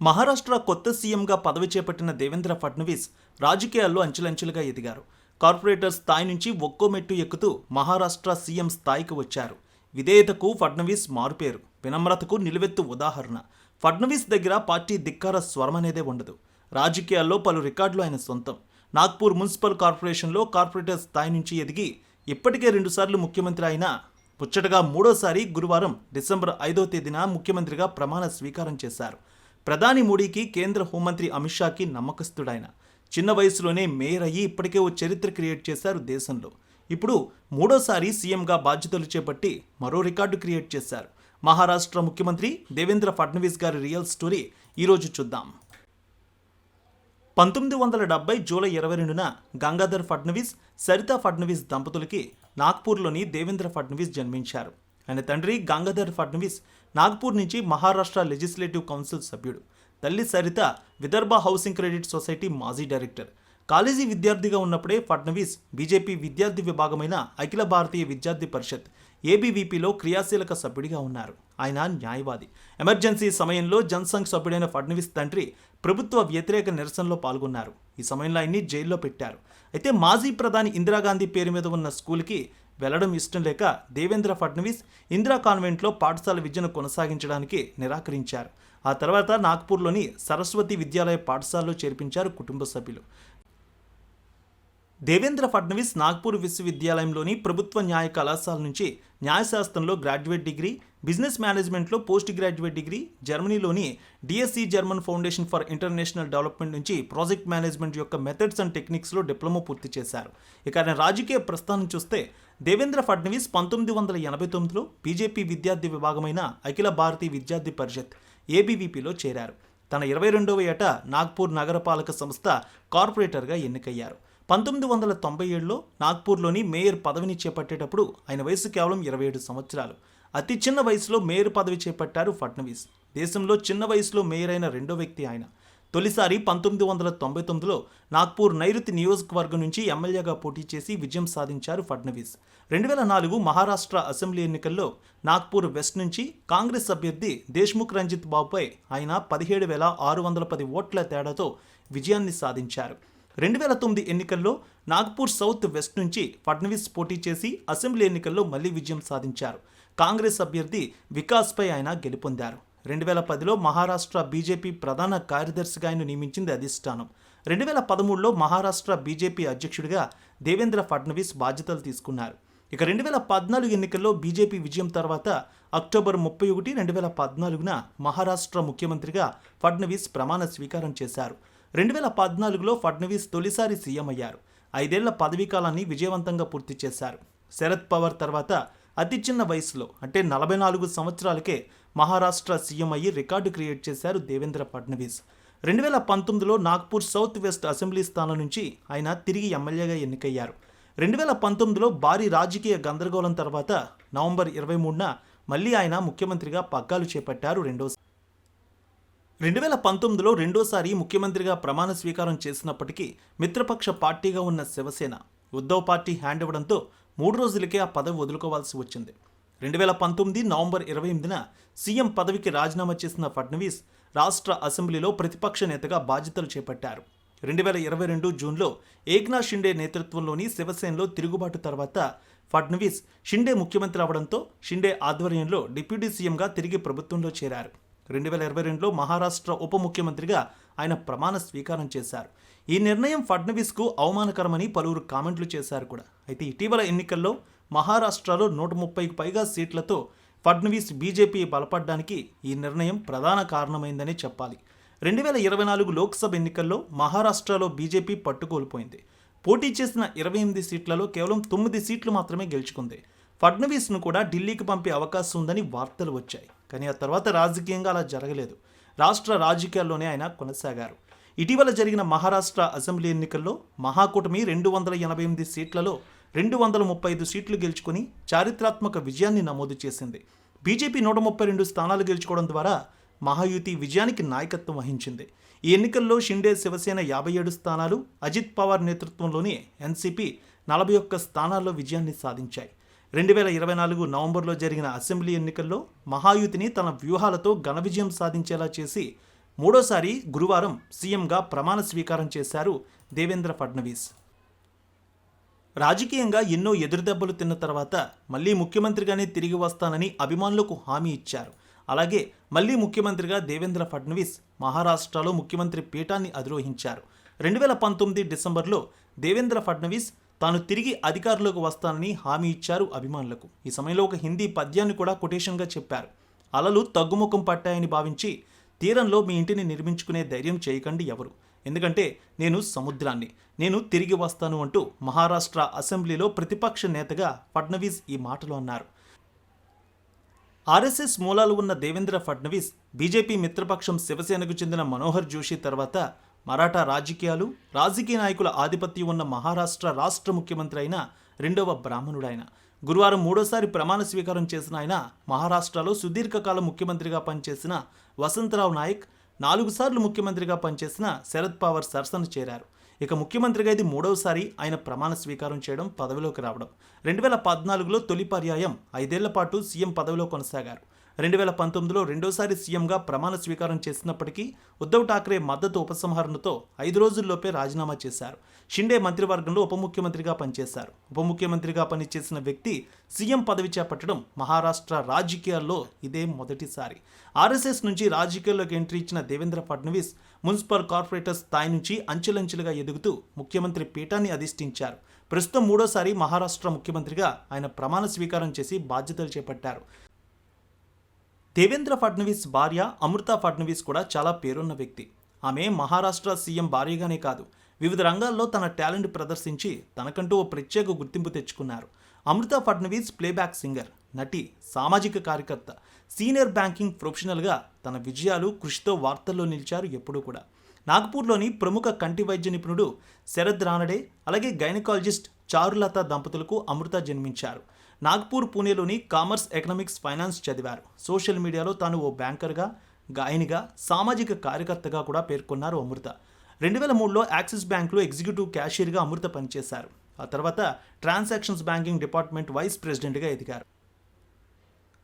మహారాష్ట్ర కొత్త సీఎంగా పదవి చేపట్టిన దేవేంద్ర ఫడ్నవీస్ రాజకీయాల్లో అంచెలంచెలుగా ఎదిగారు. కార్పొరేటర్ స్థాయి నుంచి ఒక్కో మెట్టు ఎక్కుతూ మహారాష్ట్ర సీఎం స్థాయికి వచ్చారు. విధేయతకు ఫడ్నవీస్ మారుపేరు. వినమ్రతకు నిలువెత్తు ఉదాహరణ. ఫడ్నవీస్ దగ్గర పార్టీ ధిక్కార స్వరం అనేదే ఉండదు. రాజకీయాల్లో పలు రికార్డులు ఆయన సొంతం. నాగ్పూర్ మున్సిపల్ కార్పొరేషన్లో కార్పొరేటర్ స్థాయి నుంచి ఎదిగి ఇప్పటికే రెండుసార్లు ముఖ్యమంత్రి అయిన ముచ్చటగా మూడోసారి గురువారం డిసెంబర్ ఐదో తేదీన ముఖ్యమంత్రిగా ప్రమాణ స్వీకారం చేశారు. ప్రధాని మోడీకి కేంద్ర హోంమంత్రి అమిత్ షాకి నమ్మకస్తుడైన. చిన్న వయసులోనే మేయర్ అయ్యి ఇప్పటికే ఓ చరిత్ర క్రియేట్ చేశారు దేశంలో. ఇప్పుడు మూడోసారి సీఎంగా బాధ్యతలు చేపట్టి మరో రికార్డు క్రియేట్ చేశారు. మహారాష్ట్ర ముఖ్యమంత్రి దేవేంద్ర ఫడ్నవీస్ గారి రియల్ స్టోరీ ఈరోజు చూద్దాం. పంతొమ్మిది వందల డెబ్బై జూలై ఇరవై రెండున గంగాధర్ ఫడ్నవీస్ సరితా ఫడ్నవీస్ దంపతులకి నాగ్పూర్లోని దేవేంద్ర ఫడ్నవీస్ జన్మించారు. ఆయన తండ్రి గంగాధర్ ఫడ్నవీస్ నాగ్పూర్ నుంచి మహారాష్ట్ర లెజిస్లేటివ్ కౌన్సిల్ సభ్యుడు. తల్లి Sarita Vidarbha housing credit society మాజీ డైరెక్టర్. కాలేజీ విద్యార్థిగా ఉన్నప్పుడే ఫడ్నవీస్ బీజేపీ విద్యార్థి విభాగమైన అఖిల భారతీయ విద్యార్థి పరిషత్ ఏబీవీపీలో క్రియాశీలక సభ్యుడిగా ఉన్నారు. ఆయన న్యాయవాది. ఎమర్జెన్సీ సమయంలో జనసంఘ్ సభ్యుడైన ఫడ్నవీస్ తండ్రి ప్రభుత్వ వ్యతిరేక నిరసనలో పాల్గొన్నారు. ఈ సమయంలో ఆయన్ని జైల్లో పెట్టారు. అయితే మాజీ ప్రధాని ఇందిరాగాంధీ పేరు మీద ఉన్న స్కూల్కి వెళ్ళడం ఇష్టం లేక దేవేంద్ర ఫడ్నవీస్ ఇందిరా కాన్వెంట్లో పాఠశాల విద్యను కొనసాగించడానికి నిరాకరించారు. ఆ తర్వాత నాగ్పూర్లోని సరస్వతి విద్యాలయ పాఠశాలలో చేర్పించారు కుటుంబ సభ్యులు. దేవేంద్ర ఫడ్నవీస్ నాగ్పూర్ విశ్వవిద్యాలయంలోని ప్రభుత్వ న్యాయ కళాశాల నుంచి న్యాయశాస్త్రంలో గ్రాడ్యుయేట్ డిగ్రీ బిజినెస్ మేనేజ్మెంట్లో post graduate degree జర్మనీలోని DSC German foundation for international development నుంచి ప్రాజెక్ట్ మేనేజ్మెంట్ యొక్క మెథడ్స్ అండ్ టెక్నిక్స్లో డిప్లొమా పూర్తి చేశారు. ఇక ఆయన రాజకీయ ప్రస్థానం చూస్తే దేవేంద్ర ఫడ్నవీస్ పంతొమ్మిది వందల ఎనభై తొమ్మిదిలో బీజేపీ విద్యార్థి విభాగమైన అఖిల భారతీయ విద్యార్థి పరిషత్ ఏబీవీపీలో చేరారు. తన ఇరవై రెండవ ఏట నాగ్పూర్ నగరపాలక సంస్థ కార్పొరేటర్గా ఎన్నికయ్యారు. పంతొమ్మిది వందల తొంభై ఏడులో నాగ్పూర్లోని మేయర్ పదవిని చేపట్టేటప్పుడు ఆయన వయసు కేవలం ఇరవై ఏడు సంవత్సరాలు. అతి చిన్న వయసులో మేయర్ పదవి చేపట్టారు ఫడ్నవీస్. దేశంలో చిన్న వయసులో మేయర్ అయిన రెండో వ్యక్తి ఆయన. తొలిసారి పంతొమ్మిది వందల తొంభై తొమ్మిదిలో నాగ్పూర్ నైరుతి నియోజకవర్గం నుంచి ఎమ్మెల్యేగా పోటీ చేసి విజయం సాధించారు ఫడ్నవీస్. రెండు వేల నాలుగు మహారాష్ట్ర అసెంబ్లీ ఎన్నికల్లో నాగ్పూర్ వెస్ట్ నుంచి కాంగ్రెస్ అభ్యర్థి దేశ్ముఖ్ రంజిత్ బాబుపై ఆయన పదిహేడు వేల ఆరు వందల పది ఓట్ల తేడాతో విజయాన్ని సాధించారు. రెండు వేల తొమ్మిది ఎన్నికల్లో నాగ్పూర్ సౌత్ వెస్ట్ నుంచి ఫడ్నవీస్ పోటీ చేసి అసెంబ్లీ ఎన్నికల్లో మళ్ళీ విజయం సాధించారు. కాంగ్రెస్ అభ్యర్థి వికాస్పై ఆయన గెలుపొందారు. రెండు వేల పదిలో మహారాష్ట్ర బీజేపీ ప్రధాన కార్యదర్శిగా ఆయన నియమించింది అధిష్టానం. రెండు వేల పదమూడులో మహారాష్ట్ర బీజేపీ అధ్యక్షుడిగా దేవేంద్ర ఫడ్నవీస్ బాధ్యతలు తీసుకున్నారు. ఇక రెండు వేల పద్నాలుగు ఎన్నికల్లో బీజేపీ విజయం తర్వాత అక్టోబర్ ముప్పై ఒకటి రెండు వేల పద్నాలుగున మహారాష్ట్ర ముఖ్యమంత్రిగా ఫడ్నవీస్ ప్రమాణ స్వీకారం చేశారు. రెండు వేల పద్నాలుగులో ఫడ్నవీస్ తొలిసారి సీఎం అయ్యారు. ఐదేళ్ళ పదవీకాలాన్ని విజయవంతంగా పూర్తి చేశారు. శరద్ పవార్ తర్వాత అతి చిన్న వయసులో అంటే నలభై నాలుగు సంవత్సరాలకే మహారాష్ట్ర సీఎం అయ్యి రికార్డు క్రియేట్ చేశారు దేవేంద్ర ఫడ్నవీస్. రెండు వేల పంతొమ్మిదిలో నాగ్పూర్ సౌత్ వెస్ట్ అసెంబ్లీ స్థానం నుంచి ఆయన తిరిగి ఎమ్మెల్యేగా ఎన్నికయ్యారు. రెండు వేల పంతొమ్మిదిలో భారీ రాజకీయ గందరగోళం తర్వాత నవంబర్ ఇరవై మూడున మళ్ళీ ఆయన ముఖ్యమంత్రిగా పగ్గాలు చేపట్టారు రెండో రెండు వేల పంతొమ్మిదిలో రెండోసారి ముఖ్యమంత్రిగా ప్రమాణ స్వీకారం చేసినప్పటికీ మిత్రపక్ష పార్టీగా ఉన్న శివసేన ఉద్ధవ్ పార్టీ హ్యాండ్ ఇవ్వడంతో మూడు రోజులకే ఆ పదవి వదులుకోవాల్సి వచ్చింది. రెండు వేల పంతొమ్మిది నవంబర్ ఇరవై ఎనిమిదిన సీఎం పదవికి రాజీనామా చేసిన ఫడ్నవీస్ రాష్ట్ర అసెంబ్లీలో ప్రతిపక్ష నేతగా బాధ్యతలు చేపట్టారు. రెండు వేల ఇరవై రెండు జూన్లో ఏక్నాథ్ షిండే నేతృత్వంలోని శివసేనలో తిరుగుబాటు తర్వాత ఫడ్నవీస్ షిండే ముఖ్యమంత్రి అవడంతో షిండే ఆధ్వర్యంలో డిప్యూటీ సీఎంగా తిరిగి ప్రభుత్వంలో చేరారు. రెండు వేల ఇరవై రెండులో మహారాష్ట్ర ఉప ముఖ్యమంత్రిగా ఆయన ప్రమాణ స్వీకారం చేశారు. ఈ నిర్ణయం ఫడ్నవీస్కు అవమానకరమని పలువురు కామెంట్లు చేశారు కూడా. అయితే ఇటీవల ఎన్నికల్లో మహారాష్ట్రలో నూట ముప్పైకి పైగా సీట్లతో ఫడ్నవీస్ బీజేపీ బలపడడానికి ఈ నిర్ణయం ప్రధాన కారణమైందని చెప్పాలి. రెండు వేల ఇరవై నాలుగు లోక్సభ ఎన్నికల్లో మహారాష్ట్రలో బీజేపీ పట్టుకోల్పోయింది. పోటీ చేసిన ఇరవై ఎనిమిది సీట్లలో కేవలం తొమ్మిది సీట్లు మాత్రమే గెలుచుకుంది. ఫడ్నవీస్ను కూడా ఢిల్లీకి పంపే అవకాశం ఉందని వార్తలు వచ్చాయి. కానీ ఆ తర్వాత రాజకీయంగా అలా జరగలేదు. రాష్ట్ర రాజకీయాల్లోనే ఆయన కొనసాగారు. ఇటీవల జరిగిన మహారాష్ట్ర అసెంబ్లీ ఎన్నికల్లో మహాకూటమి రెండు వందల ఎనభై ఎనిమిది సీట్లలో రెండు వందల ముప్పై ఐదు సీట్లు గెలుచుకుని చారిత్రాత్మక విజయాన్ని నమోదు చేసింది. బీజేపీ నూట ముప్పై రెండు స్థానాలు గెలుచుకోవడం ద్వారా మహాయుతి విజయానికి నాయకత్వం వహించింది. ఈ ఎన్నికల్లో షిండే శివసేన యాభై ఏడు స్థానాలు అజిత్ పవార్ నేతృత్వంలోని ఎన్సీపీ నలభై ఒక్క స్థానాల్లో విజయాన్ని సాధించాయి. రెండు వేల ఇరవై నాలుగు నవంబర్లో జరిగిన అసెంబ్లీ ఎన్నికల్లో మహాయుతిని తన వ్యూహాలతో ఘన విజయం సాధించేలా చేసి మూడోసారి గురువారం సీఎంగా ప్రమాణ స్వీకారం చేశారు దేవేంద్ర ఫడ్నవీస్. రాజకీయంగా ఎన్నో ఎదురుదెబ్బలు తిన్న తర్వాత మళ్ళీ ముఖ్యమంత్రిగానే తిరిగి వస్తానని అభిమానులకు హామీ ఇచ్చారు. అలాగే మళ్ళీ ముఖ్యమంత్రిగా దేవేంద్ర ఫడ్నవీస్ మహారాష్ట్రలో ముఖ్యమంత్రి పీఠాన్ని అధిరోహించారు. రెండు వేల పంతొమ్మిది డిసెంబర్లో దేవేంద్ర ఫడ్నవీస్ తాను తిరిగి అధికారంలోకి వస్తానని హామీ ఇచ్చారు అభిమానులకు. ఈ సమయంలో ఒక హిందీ పద్యాన్ని కూడా కొటేషన్గా చెప్పారు. అలలు తగ్గుముఖం పట్టాయని భావించి తీరంలో మీ ఇంటిని నిర్మించుకునే ధైర్యం చేయకండి ఎవరు. ఎందుకంటే నేను సముద్రాన్ని నేను తిరిగి వస్తాను అంటూ మహారాష్ట్ర అసెంబ్లీలో ప్రతిపక్ష నేతగా ఫడ్నవీస్ ఈ మాటలు అన్నారు. ఆర్ఎస్ఎస్ మూలాలు ఉన్న దేవేంద్ర ఫడ్నవీస్ బీజేపీ మిత్రపక్షం శివసేనకు చెందిన మనోహర్ జోషి తర్వాత మరాఠా రాజకీయాలు రాజకీయ నాయకుల ఆధిపత్యం ఉన్న మహారాష్ట్ర రాష్ట్ర ముఖ్యమంత్రి అయిన రెండవ బ్రాహ్మణుడైన గురువారం మూడోసారి ప్రమాణ స్వీకారం చేసిన ఆయన మహారాష్ట్రలో సుదీర్ఘకాలం ముఖ్యమంత్రిగా పనిచేసిన వసంతరావు నాయక్ నాలుగు సార్లు ముఖ్యమంత్రిగా పనిచేసిన శరద్ పవార్ సరసన చేరారు. ఇక ముఖ్యమంత్రిగా ఇది మూడవసారి ఆయన ప్రమాణ స్వీకారం చేయడం పదవిలోకి రావడం. రెండు వేల పద్నాలుగులో తొలి పర్యాయం ఐదేళ్ళ పాటు సీఎం పదవిలో కొనసాగారు. రెండు వేల పంతొమ్మిదిలో రెండోసారి సీఎంగా ప్రమాణ స్వీకారం చేసినప్పటికీ ఉద్ధవ్ ఠాక్రే మద్దతు ఉపసంహరణతో ఐదు రోజుల్లోపే రాజీనామా చేశారు. షిండే మంత్రివర్గంలో ఉప ముఖ్యమంత్రిగా పనిచేశారు. ఉప ముఖ్యమంత్రిగా పనిచేసిన వ్యక్తి సీఎం పదవి చేపట్టడం మహారాష్ట్ర రాజకీయాల్లో ఇదే మొదటిసారి. ఆర్ఎస్ఎస్ నుంచి రాజకీయాల్లోకి ఎంట్రీ ఇచ్చిన దేవేంద్ర ఫడ్నవీస్ మున్సిపల్ కార్పొరేటర్ స్థాయి నుంచి అంచెలంచెలుగా ఎదుగుతూ ముఖ్యమంత్రి పీఠాన్ని అధిష్ఠించారు. ప్రస్తుతం మూడోసారి మహారాష్ట్ర ముఖ్యమంత్రిగా ఆయన ప్రమాణ స్వీకారం చేసి బాధ్యతలు చేపట్టారు. దేవేంద్ర ఫడ్నవీస్ భార్య అమృత ఫడ్నవీస్ కూడా చాలా పేరున్న వ్యక్తి. ఆమె మహారాష్ట్ర సీఎం భార్యగానే కాదు. వివిధ రంగాల్లో తన టాలెంట్ ప్రదర్శించి తనకంటూ ఓ ప్రత్యేక గుర్తింపు తెచ్చుకున్నారు. అమృత ఫడ్నవీస్ ప్లేబ్యాక్ సింగర్ నటి సామాజిక కార్యకర్త సీనియర్ బ్యాంకింగ్ ప్రొఫెషనల్గా తన విజయాలు కృషితో వార్తల్లో నిలిచారు ఎప్పుడూ కూడా. నాగ్పూర్లోని ప్రముఖ కంటి వైద్య నిపుణుడు శరద్ రానడే అలాగే గైనకాలజిస్ట్ చారులత దంపతులకు అమృత జన్మించారు. నాగ్పూర్ పూణేలోని కామర్స్ ఎకనామిక్స్ ఫైనాన్స్ చదివారు. సోషల్ మీడియాలో తాను ఓ బ్యాంకర్గా గాయనిగా సామాజిక కార్యకర్తగా కూడా పేర్కొన్నారు అమృత. రెండు వేల మూడులో యాక్సిస్ బ్యాంక్లో ఎగ్జిక్యూటివ్ క్యాషియర్గా అమృత పనిచేశారు. ఆ తర్వాత ట్రాన్సాక్షన్స్ బ్యాంకింగ్ డిపార్ట్మెంట్ వైస్ ప్రెసిడెంట్గా ఎదిగారు.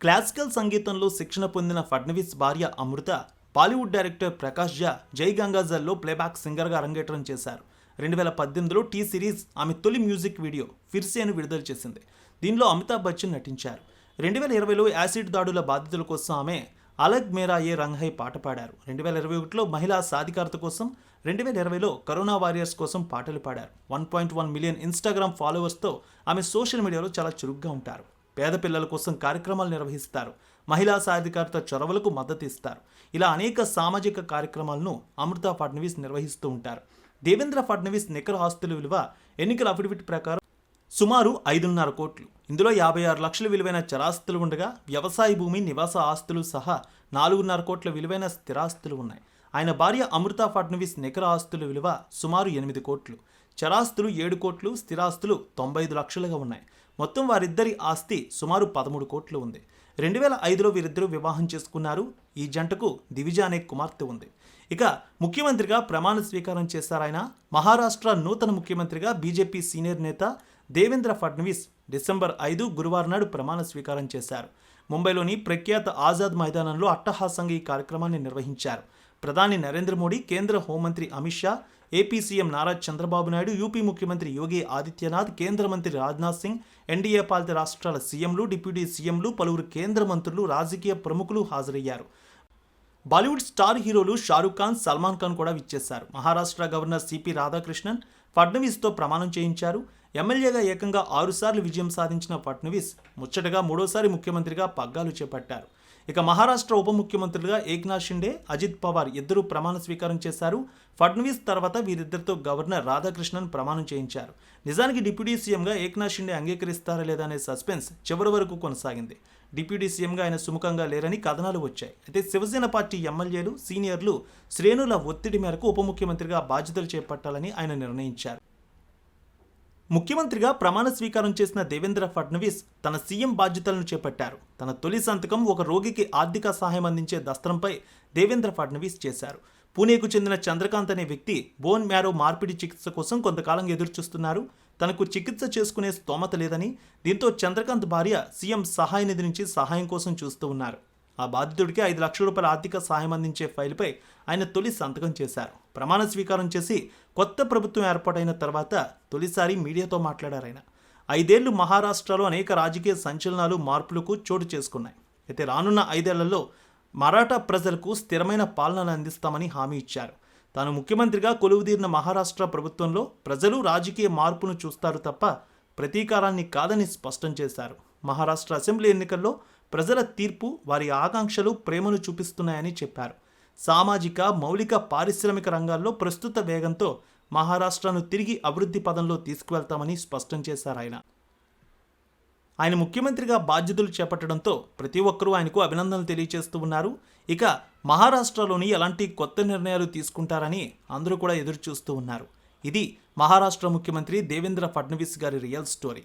క్లాసికల్ సంగీతంలో శిక్షణ పొందిన ఫడ్నవీస్ భార్య అమృత బాలీవుడ్ డైరెక్టర్ ప్రకాష్ జా జై గంగాజల్లో ప్లేబ్యాక్ సింగర్గా అరంగేట్రం చేశారు. రెండు వేల పద్దెనిమిదిలో టీ సిరీస్ ఆమె తొలి మ్యూజిక్ వీడియో ఫిర్సేను విడుదల చేసింది. దీనిలో అమితాబ్ బచ్చన్ నటించారు. రెండు వేల ఇరవైలో యాసిడ్ దాడుల బాధితుల కోసం ఆమె అలగ్ మేరా ఏ రంగై పాట పాడారు. రెండు వేల ఇరవై ఒకటిలో మహిళా సాధికారత కోసం రెండు వేల ఇరవైలో కరోనా వారియర్స్ కోసం పాటలు పాడారు. One point one million Instagram ఫాలోవర్స్తో ఆమె సోషల్ మీడియాలో చాలా చురుగ్గా ఉంటారు. పేద పిల్లల కోసం కార్యక్రమాలు నిర్వహిస్తారు. మహిళా సాధికారత చొరవలకు మద్దతు ఇస్తారు. ఇలా అనేక సామాజిక కార్యక్రమాలను అమృత ఫడ్నవీస్ నిర్వహిస్తూ ఉంటారు. దేవేంద్ర ఫడ్నవీస్ నికర ఆస్తుల విలువ ఎన్నికల అఫిడవిట్ ప్రకారం సుమారు ఐదున్నర కోట్లు. ఇందులో యాభై ఆరు లక్షల విలువైన చరాస్తులు ఉండగా వ్యవసాయ భూమి నివాస ఆస్తులు సహా నాలుగున్నర కోట్ల విలువైన స్థిరాస్తులు ఉన్నాయి. ఆయన భార్య అమృత ఫడ్నవీస్ నికర ఆస్తుల విలువ సుమారు ఎనిమిది కోట్లు. చరాస్తులు ఏడు కోట్లు స్థిరాస్తులు తొంభై ఐదు లక్షలుగా ఉన్నాయి. మొత్తం వారిద్దరి ఆస్తి సుమారు పదమూడు కోట్లు ఉంది. రెండు వేల ఐదులో వీరిద్దరూ వివాహం చేసుకున్నారు. ఈ జంటకు దివిజ అనే కుమార్తె ఉంది. ఇక ముఖ్యమంత్రిగా ప్రమాణ స్వీకారం చేశారాయన. మహారాష్ట్ర నూతన ముఖ్యమంత్రిగా బీజేపీ సీనియర్ నేత దేవేంద్ర ఫడ్నవీస్ డిసెంబర్ ఐదు గురువారం నాడు ప్రమాణ స్వీకారం చేశారు. ముంబైలోని ప్రఖ్యాత ఆజాద్ మైదానంలో అట్టహాసంగా ఈ కార్యక్రమాన్ని నిర్వహించారు. ప్రధాని నరేంద్ర మోడీ కేంద్ర హోంమంత్రి Amit Shah AP CM Nara Chandrababu Naidu UP ముఖ్యమంత్రి యోగి ఆదిత్యనాథ్ కేంద్ర మంత్రి రాజ్నాథ్ సింగ్ ఎన్డీఏ పాలిత రాష్ట్రాల సీఎంలు డిప్యూటీ సీఎంలు పలువురు కేంద్ర మంత్రులు రాజకీయ ప్రముఖులు హాజరయ్యారు. బాలీవుడ్ స్టార్ హీరోలు షారూఖ్ ఖాన్ సల్మాన్ ఖాన్ కూడా విచ్చేశారు. మహారాష్ట్ర గవర్నర్ సిపి రాధాకృష్ణన్ ఫడ్నవీస్తో ప్రమాణం చేయించారు. ఎమ్మెల్యేగా ఏకంగా ఆరుసార్లు విజయం సాధించిన ఫడ్నవీస్ ముచ్చటగా మూడోసారి ముఖ్యమంత్రిగా పగ్గాలు చేపట్టారు. ఇక మహారాష్ట్ర ఉప ముఖ్యమంత్రులుగా ఏక్నాథ్ షిండే అజిత్ పవార్ ఇద్దరూ ప్రమాణ స్వీకారం చేశారు. ఫడ్నవీస్ తర్వాత వీరిద్దరితో గవర్నర్ రాధాకృష్ణన్ ప్రమాణం చేయించారు. నిజానికి డిప్యూటీ సీఎంగా ఏక్నాథ్ షిండే అంగీకరిస్తారా లేదా అనే సస్పెన్స్ చివరి వరకు కొనసాగింది. డిప్యూటీ సీఎంగా ఆయన సుముఖంగా లేరని కథనాలు వచ్చాయి. అయితే శివసేన పార్టీ ఎమ్మెల్యేలు సీనియర్లు శ్రేణుల ఒత్తిడి మేరకు ఉప ముఖ్యమంత్రిగా బాధ్యతలు చేపట్టాలని ఆయన నిర్ణయించారు. ముఖ్యమంత్రిగా ప్రమాణ స్వీకారం చేసిన దేవేంద్ర ఫడ్నవీస్ తన సీఎం బాధ్యతలను చేపట్టారు. తన తొలి సంతకం ఒక రోగికి ఆర్థిక సహాయం అందించే దస్త్రంపై దేవేంద్ర ఫడ్నవీస్ చేశారు. పూణేకు చెందిన చంద్రకాంత్ అనే వ్యక్తి బోన్ మ్యారో మార్పిడి చికిత్స కోసం కొంతకాలం ఎదురుచూస్తున్నారు. తనకు చికిత్స చేసుకునే స్తోమత లేదని దీంతో చంద్రకాంత్ భార్య సీఎం సహాయ నిధి నుంచి సహాయం కోసం చూస్తూ ఉన్నారు. ఆ బాధితుడికి ఐదు లక్షల రూపాయల ఆర్థిక సాయం అందించే ఫైల్పై ఆయన తొలి సంతకం చేశారు. ప్రమాణ స్వీకారం చేసి కొత్త ప్రభుత్వం ఏర్పాటైన తర్వాత తొలిసారి మీడియాతో మాట్లాడారు ఆయన. ఐదేళ్ళు మహారాష్ట్రలో అనేక రాజకీయ సంచలనాలు మార్పులకు చోటు చేసుకున్నాయి. అయితే రానున్న ఐదేళ్ళలో మరాఠా ప్రజలకు స్థిరమైన పాలనను అందిస్తామని హామీ ఇచ్చారు. తాను ముఖ్యమంత్రిగా కొలువుదీరిన మహారాష్ట్ర ప్రభుత్వంలో ప్రజలు రాజకీయ మార్పును చూస్తారు తప్ప ప్రతీకారాన్ని కాదని స్పష్టం చేశారు. మహారాష్ట్ర అసెంబ్లీ ఎన్నికల్లో ప్రజల తీర్పు వారి ఆకాంక్షలు ప్రేమను చూపిస్తున్నాయని చెప్పారు. సామాజిక మౌలిక పారిశ్రామిక రంగాల్లో ప్రస్తుత వేగంతో మహారాష్ట్రను తిరిగి అభివృద్ధి పదంలో తీసుకువెళ్తామని స్పష్టం చేశారు ఆయన. ఆయన ముఖ్యమంత్రిగా బాధ్యతలు చేపట్టడంతో ప్రతి ఒక్కరూ ఆయనకు అభినందనలు తెలియజేస్తూ ఉన్నారు. ఇక మహారాష్ట్రలోని ఎలాంటి కొత్త నిర్ణయాలు తీసుకుంటారని అందరూ కూడా ఎదురు చూస్తూ ఉన్నారు. ఇది మహారాష్ట్ర ముఖ్యమంత్రి దేవేంద్ర ఫడ్నవీస్ గారి రియల్ స్టోరీ.